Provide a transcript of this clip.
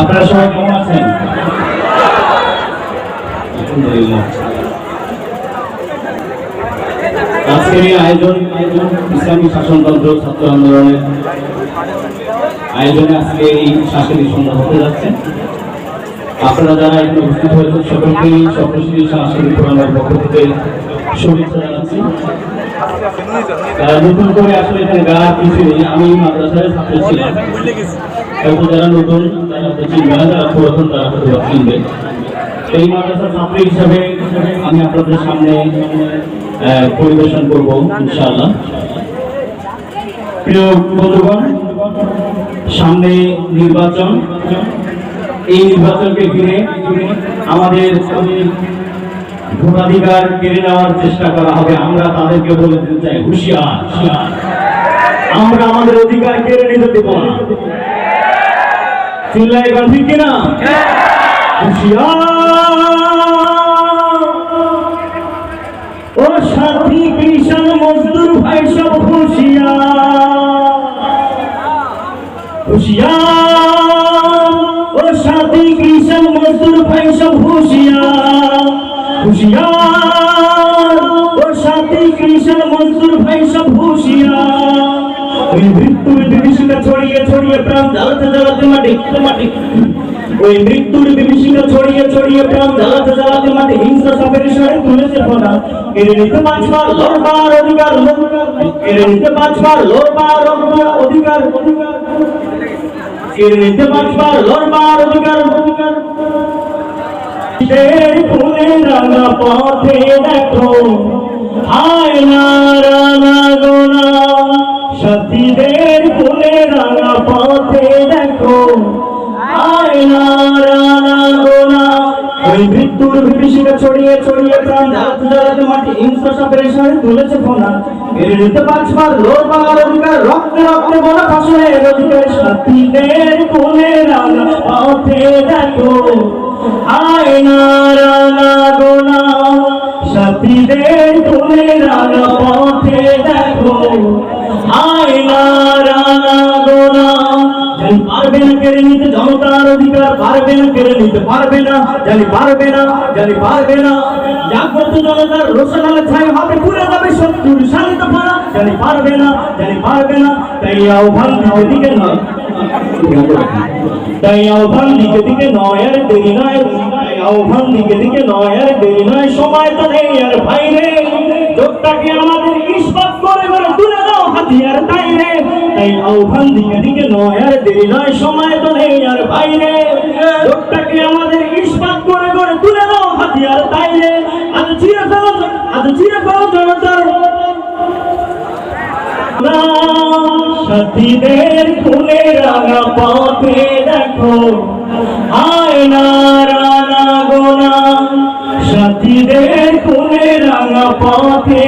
আপনারা সবাই কেমন আছেন? আলহামদুলিল্লাহ। আজকের এই আয়োজন ইসলামী শাসনতন্ত্র ছাত্র আন্দোলনের আয়োজনে আজকে এই সাংস্কৃতিক সন্ধ্যা হতে যাচ্ছে। আপনারা যারা এখানে উপস্থিত হয়েছেন, সকলকে সাংস্কৃতিক ফোরামের পক্ষ থেকে শুভেচ্ছা জানাচ্ছি। নতুন করে আসলে এখানে কিছু নেই আমি মাদ্রাসার ছাত্র ছিলাম। হয়তো যারা নতুন তারা হয়তো যারা পুরাতন তারা হয়তো চিনবে এই মাদ্রাসার ছাত্র হিসাবে আমি আপনাদের সামনে পরিবেশন করব ইনশাআল্লাহ। প্রিয় বন্ধুগণ সামনে নির্বাচন। এই নির্বাচনকে ঘিরে আমাদের ভোটাধিকার কেড়ে নেওয়ার চেষ্টা করা হবে। আমরা তাদেরকে বলে দিতে চাই, হুঁশিয়ার। আমরা আমাদের অধিকার কেড়ে নিতে দেব না। চিল্লাই এবার ঠিক কিনা ও সাথী কৃষণ মজদুর ভাই সব হুঁশিয়ার। হুঁশিয়ার। ও সাথী কৃষণ মজদুর ভাই সব হুঁশিয়ার। হুঁশিয়ার। ও সাথী কৃষণ মজদুর ভাই সব হুঁশিয়ার। ওই মৃত্যুর বিভীষিকা ছড়িয়ে ছড়িয়ে প্রাণ জ্বালাতে জ্বালাতে মাটি মাটি। ওই মৃত্যুর বিভীষিকা ছড়িয়ে ছড়িয়ে প্রাণ জ্বালাতে জ্বালাতে মাটি অধিকার। ফুলে রাঙা পথে দেখো। না রাঙা গোনা সাথীদের ফুলে রাঙা পথে দেখো। হায় না রাঙা গোনা ওই মৃত্যুর বিভীষিকা ছড়িয়ে ছড়িয়ে প্রাণ জ্বালাতে জ্বালাতে মাটি। হিংসা সাপের সাথে তুলেছে ফোনা। এর নিতে পাঁচবার লোরবার অধিকার, রক্তে রক্তে বড় ফসলের অধিকার। সাথীদের ফুলে রাঙা পথে দেখো। আয় না রাঙা গোনা সাথীদের তুমি রাঙা পথে দেখো। আয় না রাঙা গোনা জানি পারবে না কেড়ে নিতে জনতার অধিকার, পারবে না কেড়ে নিতে পারবে না, জানি পারবে না, জানি পারবে না। জাগ্রত জনতার রোশনালে ছাই হবে পুরে যাবে শত্রুর শান্ত পাড়া। জানি পারবে না, জানি পারবে না, তাই আহ্বান দিকে নয়। তাই আহ্বান দিকে দিকে নয়, আর দেরি নয়। আহ্বান দিকে দিকে নয়, আর দেরি নয়। সময় তো নেই আর ভাই রে চোখটাকে আমাদের ইস্পাত করে করে তুলে দাও হাতিয়ার, তাই রে তাই আহ্বান দিকে দিকে নয়, আর দেরি নয়। সময় তো নেই আর ভাই রে চোখটাকে আমাদের ইস্পাত করে করে তুলে দাও হাতিয়ার, তাই রে আজ চিরে ফেলো, আজ চিরে ফেলো জনতার। সাথীদের ফুলে রাঙা পথে দেখো। আয়নার গোনা সাথীদের ফুলে রাঙা পথে